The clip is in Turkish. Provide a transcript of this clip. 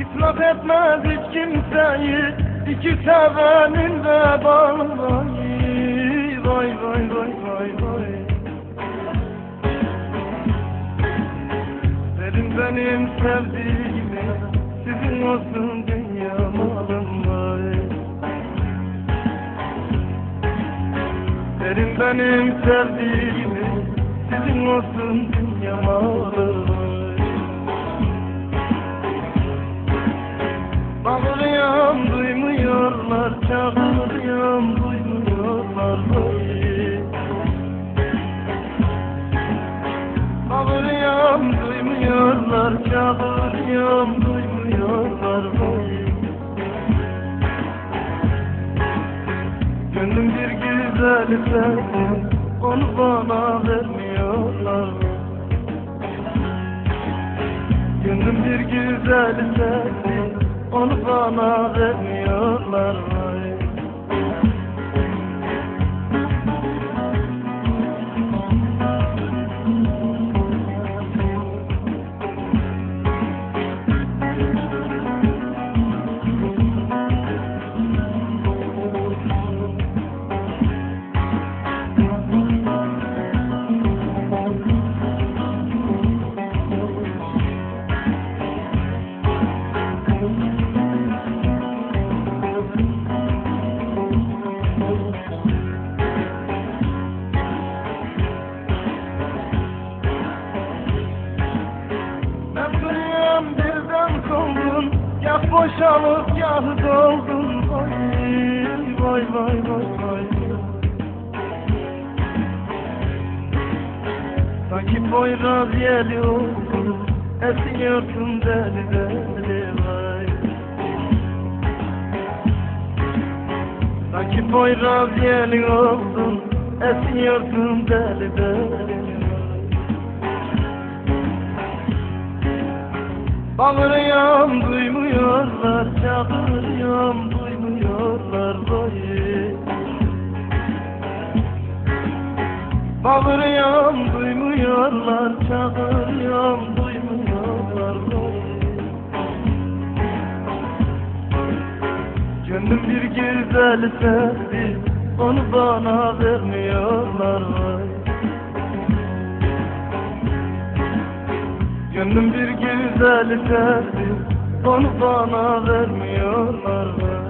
İflak etmez hiç kimseyi iki sevenin vebalında Vay vay vay vay vay. Verin benim sevdiğimi sizin olsun diye Verin benim sevdiğimi Sizin olsun dünya malım vay Bağırıyorum duymuyorlar Çağırıyorum duymuyorlar Bağırıyorum duymuyorlar Çağırıyorum duymuyorlar Gönlüm bir güzel sevdim Onu bana vermiyorlar. Gönlüm bir güzel sevdim Onu bana vermiyorlar Gah boşalıp gah doldun Vay vay vay vay. Vay Sanki boyraz yeli oldun Esiyorsun deli deli vay. Sanki boyraz yeli oldun Esiyorsun deli deli Bağırıyorum duymuyorlar Çağırıyorum duymuyorlar vay Bağırıyorum duymuyorlar Çağırıyorum duymuyorlar vay Gönlüm bir güzel sevdi Onu bana vermiyorlar vay. Gönlüm bir güzel güzellik verdim Onu bana vermiyorlar.